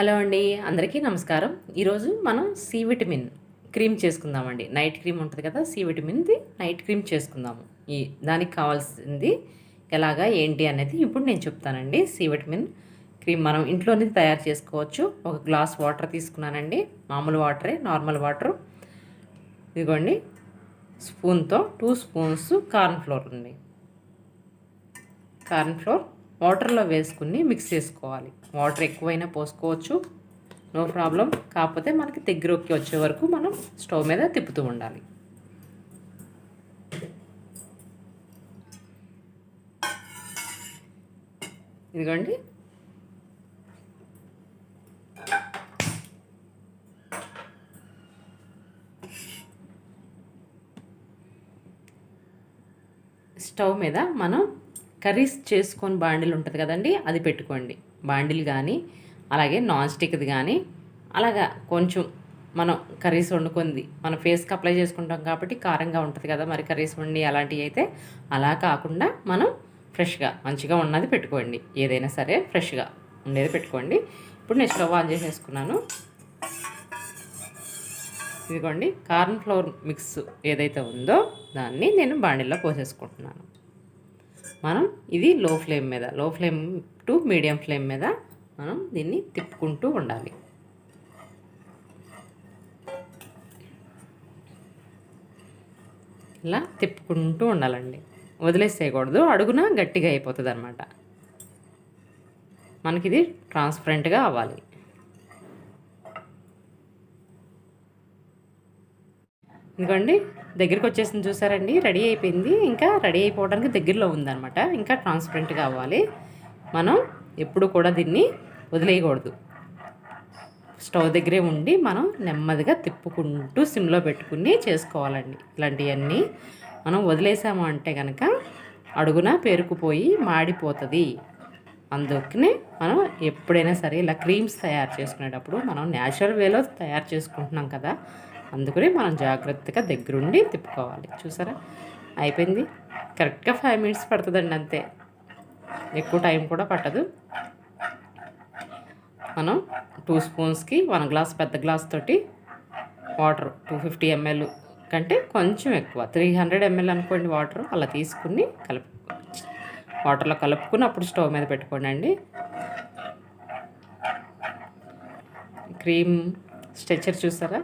Hello అండి అందరికీ నమస్కారం. ఈరోజు మనం సి విటమిన్ క్రీమ్ చేసుకుందామండి. నైట్ క్రీమ్ ఉంటుంది కదా సి విటమిన్ది నైట్ క్రీమ్ చేసుకుందాము. ఈ దానికి కావాల్సింది ఎలాగా ఏంటి అనేది ఇప్పుడు నేను చెప్తానండి. సి విటమిన్ క్రీమ్ మనం ఇంట్లోనే తయారు చేసుకోవచ్చు. ఒక గ్లాస్ వాటర్ తీసుకున్నానండి. మామూలు వాటరే నార్మల్ వాటర్. ఇదిగోండి స్పూన్తో టూ స్పూన్స్ కార్న్ ఫ్లోర్ ఉంది. కార్న్ ఫ్లోర్ వాటర్లో వేసుకుని మిక్స్ చేసుకోవాలి. వాటర్ ఎక్కువైనా పోసుకోవచ్చు. No problem. కాకపోతే మనకి దగ్గరకి వచ్చే వరకు మనం స్టవ్ మీద తిప్పుతూ ఉండాలి. ఇదిగోండి. స్టవ్ మీద మనం కర్రీస్ చేసుకొని బాండిల్ ఉంటుంది కదండి అది పెట్టుకోండి. బాండిల్ కానీ అలాగే నాన్ స్టిక్ది కానీ అలాగా కొంచెం మనం కర్రీస్ వండుకుంది మన ఫేస్కి అప్లై చేసుకుంటాం కాబట్టి కారంగా ఉంటుంది కదా మరి కర్రీస్ వండి అలాంటివి అయితే అలా కాకుండా మనం ఫ్రెష్గా మంచిగా ఉన్నది పెట్టుకోండి. ఏదైనా సరే ఫ్రెష్గా ఉండేది పెట్టుకోండి. ఇప్పుడు నేను స్టవ్ ఆన్ చేసేసుకున్నాను. ఇదిగోండి కార్న్ ఫ్లోర్ మిక్స్ ఏదైతే ఉందో దాన్ని నేను బాండిల్లో పోసేసుకుంటున్నాను. మనం ఇది లో ఫ్లేమ్ మీద లో ఫ్లేమ్ టు మీడియం ఫ్లేమ్ మీద మనం దీన్ని తిప్పుకుంటూ ఉండాలి. ఇలా తిప్పుకుంటూ ఉండాలండి. వదిలేసేయకూడదు అడుగున గట్టిగా అయిపోతుంది అనమాట మనకి ఇది ట్రాన్స్పరెంట్గా అవ్వాలి. ఇదిగోండి దగ్గరికి వచ్చేసింది చూసారండి రెడీ అయిపోయింది. ఇంకా రెడీ అయిపోవడానికి దగ్గరలో ఉందన్నమాట. ఇంకా ట్రాన్స్పరెంట్గా అవ్వాలి. మనం ఎప్పుడు కూడా దీన్ని వదిలేయకూడదు. స్టవ్ దగ్గరే ఉండి మనం నెమ్మదిగా తిప్పుకుంటూ సిమ్లో పెట్టుకుని చేసుకోవాలండి ఇలాంటివన్నీ. మనం వదిలేసాము అంటే కనుక అడుగున పేరుకుపోయి మాడిపోతుంది. అందుకనే మనం ఎప్పుడైనా సరే ఇలా క్రీమ్స్ తయారు చేసుకునేటప్పుడు మనం న్యాచురల్ వేలో తయారు చేసుకుంటున్నాం కదా అందుకని మనం జాగ్రత్తగా దగ్గరుండి తిప్పుకోవాలి. చూసారా? అయిపోయింది. కరెక్ట్గా ఫైవ్ మినిట్స్ పడుతుందండి అంతే. ఎక్కువ టైం కూడా పట్టదు. మనం టూ స్పూన్స్కి వన్ గ్లాస్ పెద్ద గ్లాస్ తోటి వాటర్ టూ ఫిఫ్టీ ఎంఎల్ కంటే కొంచెం ఎక్కువ. త్రీ హండ్రెడ్ ఎంఎల్ అనుకోండి వాటర్ అలా తీసుకుని కలుపు వాటర్లో కలుపుకుని అప్పుడు స్టవ్ మీద పెట్టుకోండి అండి. క్రీమ్ స్ట్రెచర్ చూసారా?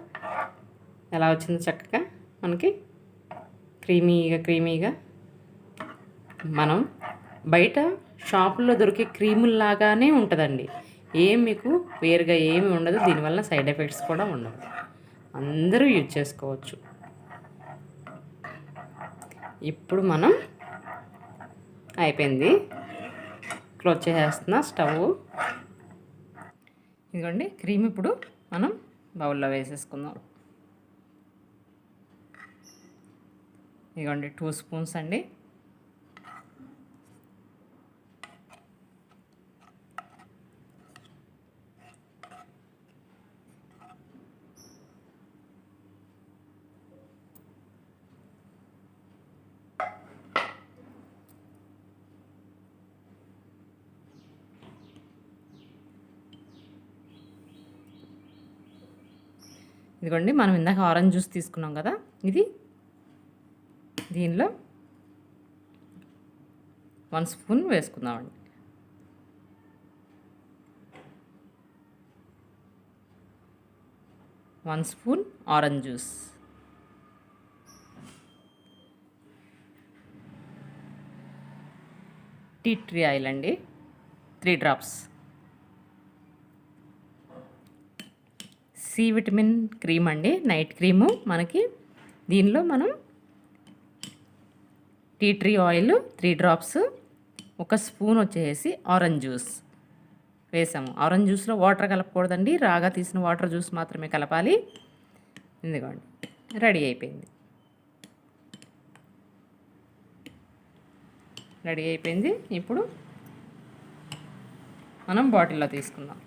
ఎలా వచ్చిందో చక్కగా. మనకి క్రీమీగా క్రీమీగా మనం బయట షాపుల్లో దొరికే క్రీముల్లాగానే ఉంటుందండి. ఏం మీకు వేరుగా ఏమి ఉండదు. దీనివల్ల సైడ్ ఎఫెక్ట్స్ కూడా ఉండవు. అందరూ యూజ్ చేసుకోవచ్చు. ఇప్పుడు మనం అయిపోయింది. క్లోజ్ చేసేస్తున్నా స్టవ్. ఇదిగోండి క్రీమ్ ఇప్పుడు మనం బౌల్లో వేసేసుకుందాం. ఇదిగోండి టూ స్పూన్స్ అండి. ఇదిగోండి మనం ఇందాక ఆరెంజ్ జ్యూస్ తీసుకున్నాం కదా ఇది దీనిలో వన్ స్పూన్ వేసుకుందామండి. One spoon orange juice. Tea tree oil అండి. Three drops. C vitamin cream అండి. నైట్ క్రీము మనకి దీనిలో మనం tea tree oil three drops ఒక స్పూన్ వచ్చేసి ఆరెంజ్ జ్యూస్ వేసాము. ఆరెంజ్ జ్యూస్లో వాటర్ కలపకూడదండి. రాగా తీసిన వాటర్ జ్యూస్ మాత్రమే కలపాలి. ఇదిగోండి రెడీ అయిపోయింది. రెడీ అయిపోయింది. ఇప్పుడు మనం బాటిల్లో తీసుకుందాం.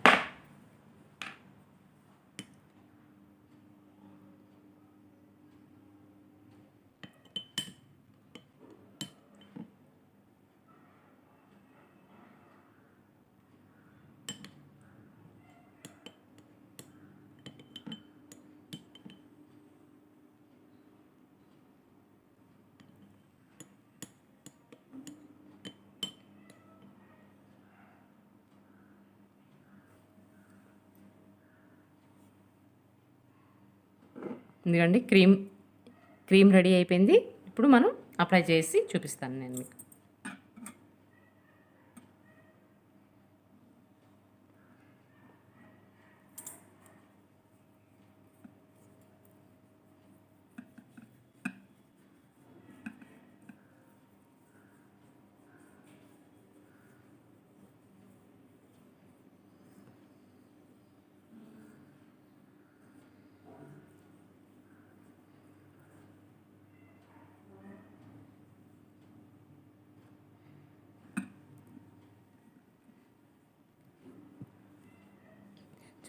ఎందుకండి క్రీమ్ క్రీమ్ రెడీ అయిపోయింది. ఇప్పుడు మనం అప్లై చేసి చూపిస్తాను నేను మీకు.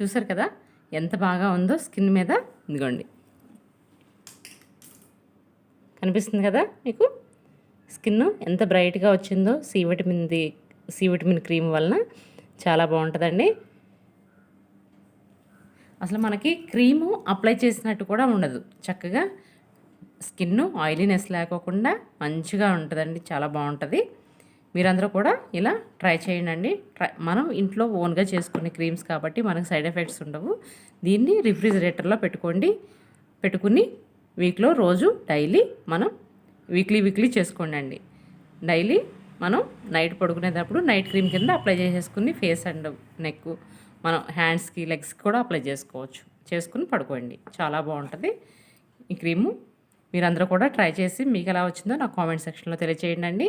చూసారు కదా? ఎంత బాగా ఉందో స్కిన్ మీద ఇదిగోండి. కనిపిస్తుంది కదా మీకు? స్కిన్ ఎంత బ్రైట్గా వచ్చిందో సి విటమిన్ది సి విటమిన్ క్రీమ్ వలన చాలా బాగుంటుందండి. అసలు మనకి క్రీము అప్లై చేసినట్టు కూడా ఉండదు. చక్కగా స్కిన్ ఆయిలీనెస్ లేకోకుండా మంచిగా ఉంటుందండి చాలా బాగుంటుంది. మీరందరూ కూడా ఇలా ట్రై చేయండి ట్రై మనం ఇంట్లో ఓన్గా చేసుకునే క్రీమ్స్ కాబట్టి మనకు సైడ్ ఎఫెక్ట్స్ ఉండవు. దీన్ని రిఫ్రిజిరేటర్లో పెట్టుకోండి. పెట్టుకుని వీక్లో రోజు డైలీ మనం వీక్లీ వీక్లీ చేసుకోండి డైలీ మనం నైట్ పడుకునేటప్పుడు నైట్ క్రీమ్ కింద అప్లై చేసేసుకుని ఫేస్ అండ్ నెక్ మనం హ్యాండ్స్కి లెగ్స్కి కూడా అప్లై చేసుకోవచ్చు. చేసుకుని పడుకోండి. చాలా బాగుంటుంది. ఈ క్రీము మీరందరూ కూడా ట్రై చేసి మీకు ఎలా వచ్చిందో నాకు కామెంట్ సెక్షన్లో తెలియచేయండి